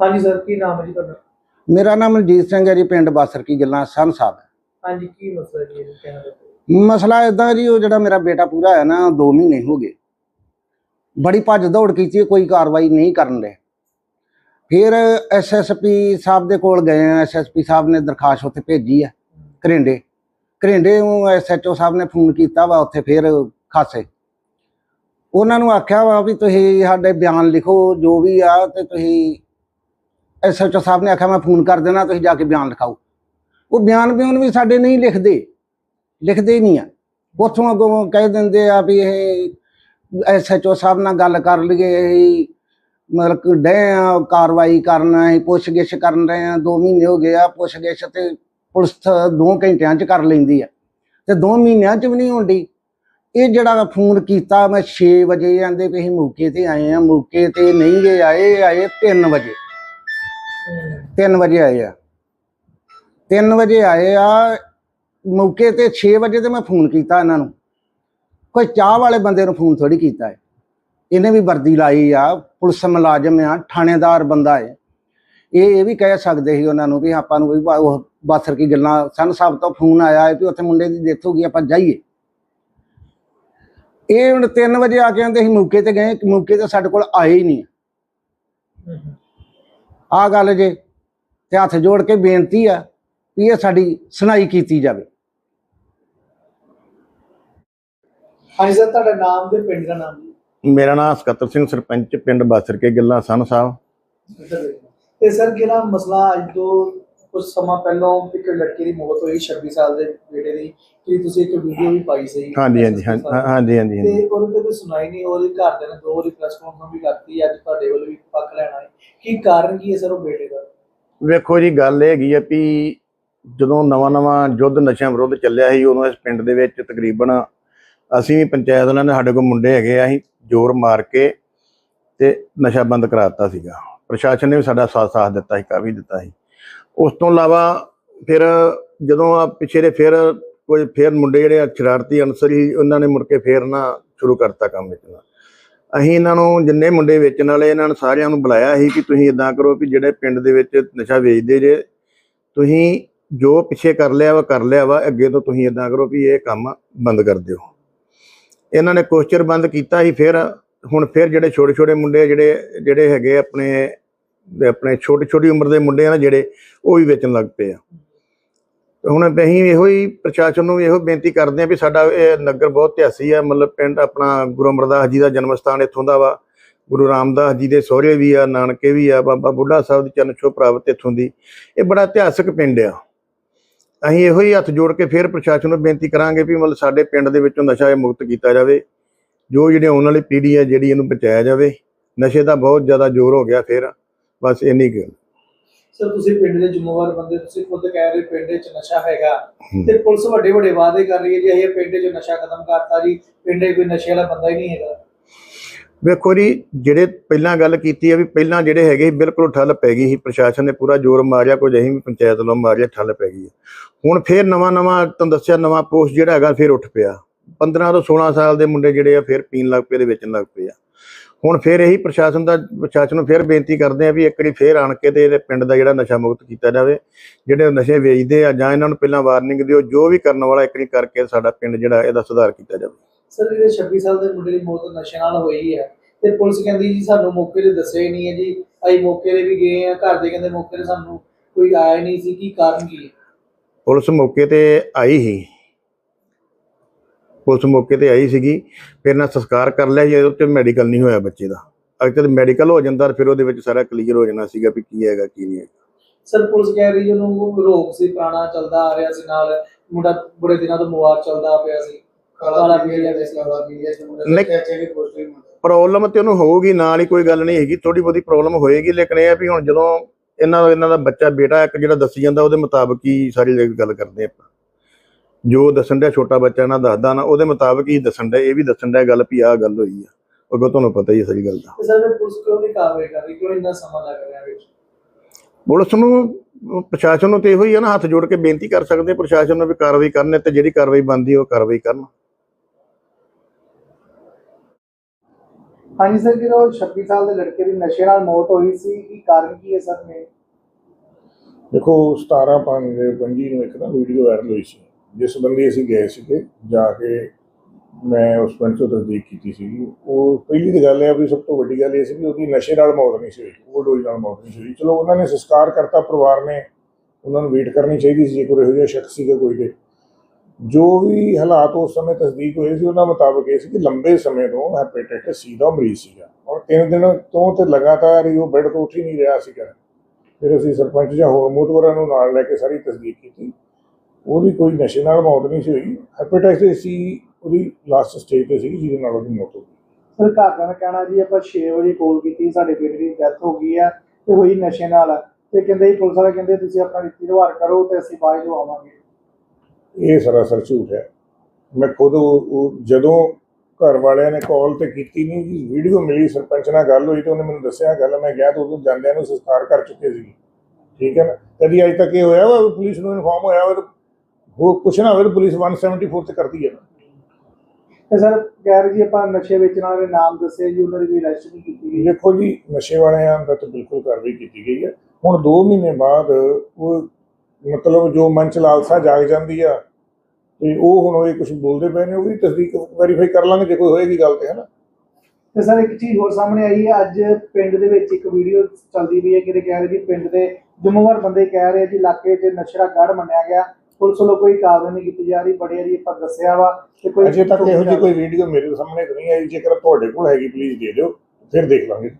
ਹਾਂਜੀ ਸਰ ਕੀ ਨਾਮ ਹੈ ਜੀ ਤੁਹਾਡਾ? ਮੇਰਾ ਨਾਮ ਮਨਜੀਤ ਸਿੰਘ ਹੈ ਜੀ ਪਿੰਡ ਬਾਸਰ ਕੀ ਗੱਲਾਂ ਸਨ ਸਾਹਿਬ। ਹਾਂਜੀ ਕੀ ਮਸਲਾ ਜੀ ਇਹ ਕਹਿਣਾ ਮਸਲਾ ਇਦਾਂ ਜੀ ਉਹ ਜਿਹੜਾ ਮੇਰਾ ਬੇਟਾ ਪੂਰਾ ਹੋਇਆ ਨਾ 2 ਮਹੀਨੇ ਹੋ ਗਏ। ਬੜੀ ਭੱਜ ਦੌੜ ਕੀਤੀ ਕੋਈ ਕਾਰਵਾਈ ਨਹੀਂ ਕਰਨ ਦੇ ਫਿਰ ਐਸਐਸਪੀ ਸਾਹਿਬ ਦੇ ਕੋਲ ਗਏ ਐਸਐਸਪੀ ਸਾਹਿਬ ਨੇ ਦਰਖਾਸਤ ਉੱਥੇ ਭੇਜੀ ਆ ਘਰਿੰਡੇ। ਘਰਿੰਡੇ ਨੂੰ ਐਸਐਚਓ ਸਾਹਿਬ ਨੇ ਫੋਨ ਕੀਤਾ ਵਾ ਉੱਥੇ ਫਿਰ ਖਾਸੇ। ਉਹਨਾਂ ਨੂੰ ਆਖਿਆ ਵਾ ਵੀ ਤੁਸੀਂ ਸਾਡੇ ਬਿਆਨ ਲਿਖੋ ਜੋ ਵੀ ਆ ਤੇ ਤੁਸੀਂ ਐਸਐਚਓ ਸਾਹਿਬ ਨੇ ਆਖਿਆ, ਮੈਂ ਫੋਨ ਕਰ ਦੇਣਾ, ਤੁਸੀਂ ਜਾ ਕੇ ਬਿਆਨ ਲਿਖਾਓ। ਉਹ ਬਿਆਨ ਬਿਆਨ ਵੀ ਸਾਡੇ ਨਹੀਂ ਲਿਖਦੇ ਲਿਖਦੇ ਨਹੀਂ ਆ। ਉੱਥੋਂ ਅੱਗੋਂ ਕਹਿ ਦਿੰਦੇ ਆ ਵੀ ਇਹ ਐਸਐਚਓ ਸਾਹਿਬ ਨਾਲ ਗੱਲ ਕਰ ਲਈਏ, ਅਸੀਂ ਮਤਲਬ ਕਿ ਡੇ ਆ, ਕਾਰਵਾਈ ਕਰਨਾ ਹੈ ਪੁੱਛਗਿੱਛ ਕਰਨ ਰਹੇ ਆ 2 ਮਹੀਨੇ ਹੋ ਗਏ ਆ, ਪੁੱਛਗਿੱਛ ਤੇ ਪੁਲਿਸ 2 ਘੰਟਿਆਂ 'ਚ ਕਰ ਲੈਂਦੀ ਆ। ਤੇ 2 ਮਹੀਨਿਆਂ 'ਚ ਵੀ ਨਹੀਂ ਹੁੰਦੀ ਇਹ ਜਿਹੜਾ ਫੋਨ ਕੀਤਾ, ਮੈਂ 6 ਵਜੇ ਆਂਦੇ ਵੀ ਅਸੀਂ ਮੌਕੇ ਤੇ ਆਏ ਆ, ਮੌਕੇ ਤੇ ਨਹੀਂ ਗਏ, ਆਏ ਆਏ 3 ਵਜੇ। 3 ਵਜੇ ਆਏ ਆ। 3 ਵਜੇ ਆਏ ਆ ਮੌਕੇ ਤੇ 6 ਵਜੇ ਤੇ ਮੈਂ ਫੋਨ ਕੀਤਾ ਇਹਨਾਂ ਨੂੰ। ਕੋਈ ਚਾਹ ਵਾਲੇ ਬੰਦੇ ਨੂੰ ਫੋਨ ਥੋੜੀ ਕੀਤਾ ਹੈ। ਇਹਨੇ ਵੀ ਵਰਦੀ ਲਾਈ ਆ ਪੁਲਿਸ ਮੁਲਾਜ਼ਮ ਆ ਥਾਣੇਦਾਰ ਬੰਦਾ ਹੈ। ਇਹ ਇਹ ਵੀ ਕਹਿ ਸਕਦੇ ਸੀ ਉਹਨਾਂ ਨੂੰ ਵੀ ਆਪਾਂ ਨੂੰ ਵੀ ਉਹ ਬਾਸਰ ਕੀ ਗੱਲਾਂ ਸਨ ਸਾਹਿਬ ਤੋਂ ਫੋਨ ਆਇਆ ਹੈ ਵੀ ਉੱਥੇ ਮੁੰਡੇ ਦੀ ਡੈਥ ਹੋ ਗਈ ਆਪਾਂ ਜਾਈਏ। ਇਹ ਹੁਣ 3 ਵਜੇ ਆ ਕੇ ਕਹਿੰਦੇ ਸੀ ਮੌਕੇ ਤੇ ਗਏ ਮੌਕੇ ਤੇ ਸਾਡੇ ਕੋਲ ਆਏ ਹੀ ਨਹੀਂ। ਆ ਗੱਲ ਜੇ ਤੇ ਹੱਥ ਜੋੜ ਕੇ ਬੇਨਤੀ ਆ ਵੀ ਇਹ ਸਾਡੀ ਸੁਣਾਈ ਕੀਤੀ ਜਾਵੇ। ਹਾਂਜੀ ਸਰ ਤੁਹਾਡਾ ਨਾਮ ਤੇ ਪਿੰਡ ਦਾ ਨਾਮ? ਮੇਰਾ ਨਾਮ ਸਕੱਤਰ ਸਿੰਘ ਸਰਪੰਚ ਪਿੰਡ ਬਾਸਰ ਕੇ ਗਿੱਲਾ ਸਨ ਸਾਹਿਬ। ਤੇ ਸਰ ਕਿਹੜਾ ਮਸਲਾ ਅੱਜ ਤੋਂ ਕੁਝ ਸਮਾਂ ਪਹਿਲਾਂ ਇੱਕ ਲੜਕੀ ਦੀ ਮੌਤ ਹੋਈ 26 ਸਾਲ ਦੇ ਬੇਟੇ ਦੀ ਕਿ ਤੁਸੀਂ ਇੱਕ ਵੀਡੀਓ ਵੀ ਪਾਈ ਸੀ? ਹਾਂਜੀ ਹਾਂਜੀ ਹਾਂਜੀ ਹਾਂਜੀ। ਤੇ ਉਹਦੇ ਤੇ ਕੋਈ ਸੁਣਾਈ ਨਹੀਂ ਉਹਦੇ ਘਰਦਿਆਂ ਨੇ ਦੋ ਵਾਰੀ ਪ੍ਰੈਸ ਕਾਨਫਰੰਸ ਵੀ ਕਰਤੀ ਅੱਜ ਤੁਹਾਡੇ ਵੱਲੋਂ ਵੀ ਪੱਖ ਲੈਣਾ ਹੈ। ਕੀ ਕਾਰਨ ਕੀ ਹੈ ਸਰ ਉਹ ਬੇਟੇ ਦਾ? ਵੇਖੋ ਜੀ, ਗੱਲ ਇਹ ਹੈਗੀ ਆ ਵੀ ਜਦੋਂ ਨਵਾਂ ਨਵਾਂ ਯੁੱਧ ਨਸ਼ਿਆਂ ਵਿਰੁੱਧ ਚੱਲਿਆ ਸੀ, ਉਦੋਂ ਇਸ ਪਿੰਡ ਦੇ ਵਿੱਚ ਤਕਰੀਬਨ ਅਸੀਂ ਵੀ ਪੰਚਾਇਤ ਵਾਲਿਆਂ ਨੇ ਸਾਡੇ ਕੋਲ ਮੁੰਡੇ ਹੈਗੇ ਆ, ਅਸੀਂ ਜ਼ੋਰ ਮਾਰ ਕੇ ਤੇ ਨਸ਼ਾ ਬੰਦ ਕਰਾਤਾ ਸੀਗਾ। ਪ੍ਰਸ਼ਾਸਨ ਨੇ ਵੀ ਸਾਡਾ ਸਾਥ ਸਾਥ ਦਿੱਤਾ ਸੀ, ਕਾਫੀ ਦਿੱਤਾ ਸੀ। ਉਸ ਤੋਂ ਇਲਾਵਾ ਫਿਰ ਜਦੋਂ ਆ ਪਿਛੇ ਦੇ ਫਿਰ ਕੋਈ ਫਿਰ ਮੁੰਡੇ ਜਿਹੜੇ ਆ, ਸ਼ਰਾਰਤੀ ਅਨਸਰ ਸੀ, ਉਹਨਾਂ ਨੇ ਮੁੜ ਕੇ ਫੇਰ ਨਾ ਸ਼ੁਰੂ ਕਰਤਾ ਕੰਮ ਵੇਚਣਾ ਅਸੀਂ ਇਹਨਾਂ ਨੂੰ ਜਿੰਨੇ ਮੁੰਡੇ ਵੇਚਣ ਵਾਲੇ ਇਹਨਾਂ ਨੂੰ ਸਾਰਿਆਂ ਨੂੰ ਬੁਲਾਇਆ ਸੀ ਕਿ ਤੁਸੀਂ ਇਦਾਂ ਕਰੋ ਕਿ ਜਿਹੜੇ ਪਿੰਡ ਦੇ ਵਿੱਚ ਨਸ਼ਾ ਵੇਚਦੇ ਜੇ, ਤੁਸੀਂ ਜੋ ਪਿੱਛੇ ਕਰ ਲਿਆ ਵਾ, ਕਰ ਲਿਆ ਵਾ, ਅੱਗੇ ਤੋਂ ਤੁਸੀਂ ਇਦਾਂ ਕਰੋ ਵੀ ਇਹ ਕੰਮ ਬੰਦ ਕਰ ਦਿਓ। ਇਹਨਾਂ ਨੇ ਕੁਛ ਬੰਦ ਕੀਤਾ ਸੀ, ਫਿਰ ਹੁਣ ਫਿਰ ਜਿਹੜੇ ਛੋਟੇ ਛੋਟੇ ਮੁੰਡੇ, ਜਿਹੜੇ ਜਿਹੜੇ ਹੈਗੇ ਆਪਣੇ ਆਪਣੇ ਛੋਟੀ ਛੋਟੀ ਉਮਰ ਦੇ ਮੁੰਡੇ ਆ ਨਾ ਜਿਹੜੇ, ਉਹ ਵੀ ਵੇਚਣ ਲੱਗ ਪਏ ਆ। ਹੁਣ ਅਸੀਂ ਇਹੋ ਹੀ ਪ੍ਰਸ਼ਾਸਨ ਨੂੰ ਇਹੋ ਬੇਨਤੀ ਕਰਦੇ ਆ ਵੀ ਸਾਡਾ ਇਹ ਨਗਰ ਬਹੁਤ ਇਤਿਹਾਸੀ ਆ, ਮਤਲਬ ਪਿੰਡ ਆਪਣਾ ਗੁਰੂ ਅਮਰਦਾਸ ਜੀ ਦਾ ਜਨਮ ਸਥਾਨ ਇੱਥੋਂ ਦਾ ਵਾ, ਗੁਰੂ ਰਾਮਦਾਸ ਜੀ ਦੇ ਸਹੁਰੇ ਵੀ ਆ, ਨਾਨਕੇ ਵੀ ਆ, ਬਾਬਾ ਬੁੱਢਾ ਸਾਹਿਬ ਦੀ ਚਰਨ ਛੋਹ ਪ੍ਰਾਪਤ ਇੱਥੋਂ ਦੀ। ਇਹ ਬੜਾ ਇਤਿਹਾਸਕ ਪਿੰਡ ਆ। ਅਸੀਂ ਇਹੋ ਹੀ ਹੱਥ ਜੋੜ ਕੇ ਫਿਰ ਪ੍ਰਸ਼ਾਸਨ ਨੂੰ ਬੇਨਤੀ ਕਰਾਂਗੇ ਵੀ ਮਤਲਬ ਸਾਡੇ ਪਿੰਡ ਦੇ ਵਿੱਚੋਂ ਨਸ਼ਾ ਇਹ ਮੁਕਤ ਕੀਤਾ ਜਾਵੇ। ਜੋ ਜਿਹੜੇ ਆਉਣ ਵਾਲੀ ਪੀੜ੍ਹੀ ਹੈ ਜਿਹੜੀ ਇਹਨੂੰ ਬਚਾਇਆ ਜਾਵੇ। ਨਸ਼ੇ ਦਾ ਬਹੁਤ ਜ਼ਿਆਦਾ ਜ਼ੋਰ ਹੋ ਗਿਆ ਫਿਰ। ਬਸ ਇੰਨੀ ਗੱਲ। ਸਰ ਤੁਸੀਂ ਪਿੰਡ ਦੇ ਜ਼ਿੰਮੇਵਾਰ ਬੰਦੇ ਤੁਸੀਂ ਖੁਦ ਕਹਿ ਰਹੇ ਪਿੰਡ 'ਚ ਨਸ਼ਾ ਹੈਗਾ। ਤੇ ਪੁਲਿਸ ਵੱਡੇ ਵੱਡੇ ਵਾਅਦੇ ਕਰ ਰਹੀ ਹੈ ਜੀ ਇਹ ਪਿੰਡ 'ਚ ਨਸ਼ਾ ਖਤਮ ਕਰਤਾ ਜੀ ਪਿੰਡ ਕੋਈ ਨਸ਼ੇ ਵਾਲਾ ਬੰਦਾ ਹੀ ਨਹੀਂ ਹੈਗਾ। ਵੇਖੋ ਜੀ ਜਿਹੜੇ ਪਹਿਲਾਂ ਗੱਲ ਕੀਤੀ ਹੈ ਵੀ ਪਹਿਲਾਂ ਜਿਹੜੇ ਹੈਗੇ ਬਿਲਕੁਲ ਠੱਲ ਪੈ ਗਈ ਸੀ ਪ੍ਰਸ਼ਾਸਨ ਨੇ ਪੂਰਾ ਜ਼ੋਰ ਮਾਰਿਆ ਕੁਝ ਅਸੀਂ ਵੀ ਪੰਚਾਇਤ ਵੱਲੋਂ ਮਾਰਿਆ ਠੱਲ ਪੈ ਗਈ। ਹੁਣ ਫੇਰ ਨਵਾਂ ਨਵਾਂ ਤੁਹਾਨੂੰ ਦੱਸਿਆ ਨਵਾਂ ਪੋਸਟ ਜਿਹੜਾ ਹੈਗਾ ਫੇਰ ਉੱਠ ਪਿਆ। 15 ਤੋਂ 16 ਸਾਲ ਦੇ ਮੁੰਡੇ ਜਿਹੜੇ ਆ ਫੇਰ ਪੀਣ ਲੱਗ ਪਏ ਤੇ ਵੇਚਣ ਲੱਗ ਪਏ ਆ। ਹੁਣ ਫੇਰ ਇਹੀ ਪ੍ਰਸ਼ਾਸਨ ਦਾ ਪ੍ਰਸ਼ਾਸਨ ਨੂੰ ਫੇਰ ਬੇਨਤੀ ਕਰਦੇ ਆ ਵੀ ਇੱਕ ਵਾਰੀ ਫੇਰ ਆਣ ਕੇ ਤੇ ਇਹਦੇ ਪਿੰਡ ਦਾ ਜਿਹੜਾ ਨਸ਼ਾ ਮੁਕਤ ਕੀਤਾ ਜਾਵੇ ਜਿਹੜੇ ਨਸ਼ੇ ਵੇਚਦੇ ਆ ਜਾਂ ਇਹਨਾਂ ਨੂੰ ਪਹਿਲਾਂ ਵਾਰਨਿੰਗ ਦਿਓ ਜੋ ਵੀ ਕਰਨ ਵਾਲਾ ਇੱਕ ਵਾਰੀ ਕਰਕੇ ਸਾਡਾ ਪਿੰਡ ਜਿਹੜਾ ਇਹਦਾ ਸੁਧਾਰ ਕੀਤਾ ਜਾਵੇ। ਸਰ ਜਿਹੜੇ 26 ਸਾਲ ਦੇ ਮੁੰਡੇ ਦੀ ਮੌਤ ਨਸ਼ੇ ਨਾਲ ਹੋਈ ਹੈ ਤੇ ਪੁਲਿਸ ਕਹਿੰਦੀ ਜੀ ਸਾਨੂੰ ਮੌਕੇ ਤੇ ਦੱਸਿਆ ਹੀ ਨਹੀਂ ਹੈ ਜੀ। ਅਸੀਂ ਮੌਕੇ ਤੇ ਵੀ ਗਏ ਆ ਘਰ ਦੇ ਕਹਿੰਦੇ ਮੌਕੇ ਤੇ ਸਾਨੂੰ ਕੋਈ ਆਇਆ ਨਹੀਂ ਸੀ ਕੀ ਕਾਰਨ ਕੀ ਹੈ? ਪੁਲਿਸ ਮੌਕੇ ਤੇ ਆਈ ਸੀ ਪੁਲਿਸ ਮੌਕੇ ਤੇ ਆਈ ਸੀਗੀ ਫਿਰ ਨਾ ਸੰਸਕਾਰ ਕਰ ਲਿਆ ਜੀ ਉਹਦੇ ਤੇ ਮੈਡੀਕਲ ਨਹੀਂ ਹੋਇਆ ਬੱਚੇ ਦਾ। ਅਗਰ ਮੈਡੀਕਲ ਹੋ ਜਾਂਦਾ ਫਿਰ ਉਹਦੇ ਵਿੱਚ ਸਾਰਾ ਕਲੀਅਰ ਹੋ ਜਾਣਾ ਸੀਗਾ ਵੀ ਕੀ ਹੈਗਾ ਕੀ ਨਹੀਂ ਹੈਗਾ। ਸਰ ਪੁਲਿਸ ਕਹਿ ਰਹੀ ਉਹਨੂੰ ਰੋਗ ਸੀ ਪੁਰਾਣਾ ਚੱਲਦਾ ਆ ਰਿਹਾ ਸੀ ਨਾਲ ਮੁੰਡਾ ਬੜੇ ਦਿਨਾਂ ਤੋਂ ਬਿਮਾਰ ਚੱਲਦਾ ਪਿਆ ਸੀ। ਕਾਲਾ ਪੀ ਲਿਆ ਸੀ ਕਾਲਾ ਪੀ ਲਿਆ ਸੀ ਨਹੀਂ। ਪ੍ਰੋਬਲਮ ਤੇ ਉਹਨੂੰ ਹੋਊਗੀ ਨਾਲ ਹੀ ਕੋਈ ਗੱਲ ਨਹੀਂ ਹੈਗੀ ਥੋੜੀ ਬਹੁਤੀ ਪ੍ਰੋਬਲਮ ਹੋਏਗੀ ਲੇਕਿਨ ਇਹ ਆ ਵੀ ਹੁਣ ਜਦੋਂ ਇਹਨਾਂ ਦਾ ਇਹਨਾਂ ਦਾ ਬੱਚਾ ਬੇਟਾ ਇੱਕ ਜਿਹੜਾ ਦੱਸੀ ਜਾਂਦਾ ਉਹਦੇ ਮੁਤਾਬਕ ਹੀ ਸਾਰੀ ਗੱਲ ਕਰਦੇ ਆਪਾਂ। ਜੋ ਦੱਸਣ ਦਾ ਛੋਟਾ ਬੱਚਾ ਇਹਨਾਂ ਦੱਸਦਾ ਨਾ ਉਹਦੇ ਮੁਤਾਬਕ ਹੀ ਦੱਸਣ ਦਾ ਇਹ ਵੀ ਦੱਸਣ ਦਾ ਗੱਲ ਵੀ ਆਹ ਗੱਲ ਹੋਈ ਆ। ਉਹ ਤੁਹਾਨੂੰ ਪਤਾ ਹੀ ਹੈ ਸਾਰੀ ਗੱਲ ਦਾ। ਸਰ ਪੁਲਿਸ ਕਿਉਂ ਨਹੀਂ ਕਾਰਵਾਈ ਕਰ ਰਹੀ? ਕਿਉਂ ਇੰਨਾ ਸਮਾਂ ਲੱਗ ਰਿਹਾ ਵਿੱਚ? ਪੁਲਿਸ ਨੂੰ ਪ੍ਰਸ਼ਾਸਨ ਨੂੰ ਤੇ ਇਹੋ ਹੀ ਆ ਨਾ ਹੱਥ ਜੋੜ ਕੇ ਬੇਨਤੀ ਕਰ ਸਕਦੇ ਆ ਪ੍ਰਸ਼ਾਸਨ ਨੂੰ ਵੀ ਕਾਰਵਾਈ ਕਰਨ ਤੇ ਜਿਹੜੀ ਕਾਰਵਾਈ ਬਣਦੀ ਉਹ ਕਾਰਵਾਈ ਕਰਨ। ਹਾਂਜੀ ਸਰ ਜਿਹੜਾ ਉਹ 26 ਸਾਲ ਦੇ ਲੜਕੇ ਦੀ ਨਸ਼ੇ ਨਾਲ ਮੌਤ ਹੋਈ ਸੀ ਕੀ ਕਾਰਨ ਕੀ ਹੈ ਸਰ? ਨੇ ਦੇਖੋ 17 ਪੰਜ 25 ਨੂੰ ਇੱਕ ਨਾ ਵੀਡੀਓ ਵਾਇਰਲ ਹੋਈ ਸੀ। ਜਿਸ ਸੰਬੰਧੀ ਅਸੀਂ ਗਏ ਸੀਗੇ, ਜਾ ਕੇ ਮੈਂ ਉਸ ਪਿੰਡ ਤੋਂ ਤਸਦੀਕ ਕੀਤੀ ਸੀਗੀ। ਉਹ ਪਹਿਲੀ ਤਾਂ ਗੱਲ ਇਹ ਆ ਵੀ ਸਭ ਤੋਂ ਵੱਡੀ ਗੱਲ ਇਹ ਸੀ ਵੀ ਉਹਦੀ ਨਸ਼ੇ ਨਾਲ ਮੌਤ ਨਹੀਂ ਸੀ ਹੋਈ ਓਵਰਡੋਜ਼ ਨਾਲ ਮੌਤ ਨਹੀਂ ਸੀ ਹੋਈ। ਚਲੋ, ਉਹਨਾਂ ਨੇ ਸੰਸਕਾਰ ਕਰਤਾ ਪਰਿਵਾਰ ਨੇ ਉਹਨਾਂ ਨੂੰ ਵੇਟ ਕਰਨੀ ਚਾਹੀਦੀ ਸੀ, ਜੇ ਕੋਈ ਇਹੋ ਜਿਹਾ ਸ਼ਖਸ ਸੀਗਾ ਕੋਈ ਤੇ। ਜੋ ਵੀ ਹਾਲਾਤ ਉਸ ਸਮੇਂ ਤਸਦੀਕ ਹੋਏ ਸੀ, ਉਹਨਾਂ ਮੁਤਾਬਕ ਇਹ ਸੀ ਕਿ ਲੰਬੇ ਸਮੇਂ ਤੋਂ ਹੈਪੇਟਾਈਟਸ ਸੀ ਦਾ ਮਰੀਜ਼ ਸੀਗਾ। ਔਰ ਤਿੰਨ ਦਿਨ ਤੋਂ ਤੇ ਲਗਾਤਾਰ ਹੀ ਉਹ ਬੈੱਡ ਤੋਂ ਉੱਠ ਹੀ ਨਹੀਂ ਰਿਹਾ ਸੀਗਾ। ਫਿਰ ਅਸੀਂ ਸਰਪੰਚ ਜਾਂ ਹੋਰ ਮੋਤਵਰਾਂ ਨੂੰ ਨਾਲ ਲੈ ਕੇ ਸਾਰੀ ਤਸਦੀਕ ਕੀਤੀ। ਉਹਦੀ ਕੋਈ ਨਸ਼ੇ ਨਾਲ ਮੌਤ ਨਹੀਂ ਸੀ ਹੋਈ। ਹੈਪੇਟਾਈਟਸ ਸੀ ਉਹਦੀ ਲਾਸਟ ਸਟੇਜ ਤੇ ਸੀ ਜਿਹਦੇ ਨਾਲ ਉਹਦੀ ਮੌਤ ਹੋ ਗਈ। ਸਰ ਘਰਦਿਆਂ ਦਾ ਕਹਿਣਾ ਜੀ ਆਪਾਂ 6 ਵਜੇ ਕਾਲ ਕੀਤੀ ਸਾਡੇ ਬੇਟੇ ਦੀ ਡੈਥ ਹੋ ਗਈ ਆ ਤੇ ਹੋਈ ਨਸ਼ੇ ਨਾਲ। ਤੇ ਕਹਿੰਦੇ ਜੀ ਪੁਲਿਸ ਵਾਲੇ ਕਹਿੰਦੇ ਤੁਸੀਂ ਆਪਣਾ ਰੀਤੀ ਰਿਵਾਜ ਕਰੋ ਤੇ ਅਸੀਂ ਬਾਅਦ ਜੋ ਆਵਾਂਗੇ। ਇਹ ਸਰਾਸਰ ਝੂਠ ਹੈ। ਮੈਂ ਖੁਦ ਜਦੋਂ ਘਰ ਵਾਲਿਆਂ ਨੇ ਕਾਲ ਤੇ ਕੀਤੀ ਨਹੀਂ ਜੀ ਵੀਡੀਓ ਮਿਲੀ ਸਰਪੰਚ ਨਾਲ ਗੱਲ ਹੋਈ ਤੇ ਉਹਨੇ ਮੈਨੂੰ ਦੱਸਿਆ ਗੱਲ ਮੈਂ ਗਿਆ ਤਾਂ ਉਦੋਂ ਜਾਂਦਿਆਂ ਨੂੰ ਸੰਸਕਾਰ ਕਰ ਚੁੱਕੇ ਸੀ। ਠੀਕ ਹੈ ਨਾ? ਕਦੀ ਅਜੇ ਤੱਕ ਇਹ ਹੋਇਆ ਵਾ ਵੀ ਪੁਲਿਸ ਨੂੰ ਇਨਫਾਰਮ ਹੋਇਆ ਵਾ ਉਹ ਕੁਛ ਨਾ ਹੋਵੇ ਤਾਂ ਪੁਲਿਸ 174 ਤੇ ਕਰਦੀ ਹੈ ਨਾ ਤੇ ਸਰ ਕਹਿ ਰਹੇ ਜੀ ਆਪਾਂ ਨਸ਼ੇ ਵੇਚਣ ਵਾਲੇ ਨਾਮ ਦੱਸੇ ਜੀ ਉਹਨਾਂ ਦੀ ਵੀ ਅਰੈਸਟ ਕੀਤੀ ਗਈ? ਦੇਖੋ ਜੀ ਨਸ਼ੇ ਵਾਲਿਆਂ ਦਾ ਤਾਂ ਬਿਲਕੁਲ ਕਾਰਵਾਈ ਕੀਤੀ ਗਈ ਹੈ ਹੁਣ 2 ਮਹੀਨੇ ਬਾਅਦ ਉਹ ਮਤਲਬ ਜੋ ਮਨ ਚ ਲਾਲਸਾ ਜਾਗ ਜਾਂਦੀ ਆ ਤੇ ਉਹ ਹੁਣ ਉਹ ਕੁਝ ਬੋਲਦੇ ਪਏ ਨੇ ਉਹ ਵੀ ਤਸਦੀਕ ਵੈਰੀਫਾਈ ਕਰ ਲਾਂਗੇ ਜੇ ਕੋਈ ਹੋਏਗੀ ਗੱਲ ਤੇ ਹੈ ਨਾ ਤੇ ਸਰ ਇੱਕ ਚੀਜ਼ ਹੋਰ ਸਾਹਮਣੇ ਆਈ ਹੈ ਅੱਜ ਪਿੰਡ ਦੇ ਵਿੱਚ ਇੱਕ ਵੀਡੀਓ ਚੱਲਦੀ ਪਈ ਹੈ ਕਿ ਕਹਿ ਰਹੇ ਜੀ ਪਿੰਡ ਦੇ ਜ਼ਿੰਮੇਵਾਰ ਬੰਦੇ ਕਹਿ ਰਹੇ ਜੀ ਇਲਾਕੇ 'ਚ ਨਸ਼ੇ ਦਾ ਗੜ ਮੰਨਿਆ ਗਿਆ। ਪੁਲਿਸ ਵੱਲੋਂ ਕੋਈ ਕਾਰਵਾਈ ਨਹੀਂ ਕੀਤੀ ਜਾ ਰਹੀ ਬੜੀ ਵਾਰੀ ਆਪਾਂ ਦੱਸਿਆ ਵਾ ਕਿ ਕੋਈ ਅਜੇ ਤੱਕ ਇਹੋ ਜਿਹੀ ਕੋਈ ਵੀਡੀਓ ਮੇਰੇ ਸਾਹਮਣੇ ਤਾਂ ਨਹੀਂ ਆਈ ਜੇਕਰ ਤੁਹਾਡੇ ਕੋਲ ਹੈਗੀ ਪਲੀਜ਼ ਦੇ ਦਿਓ ਫਿਰ ਦੇਖ ਲਾਂਗੇ।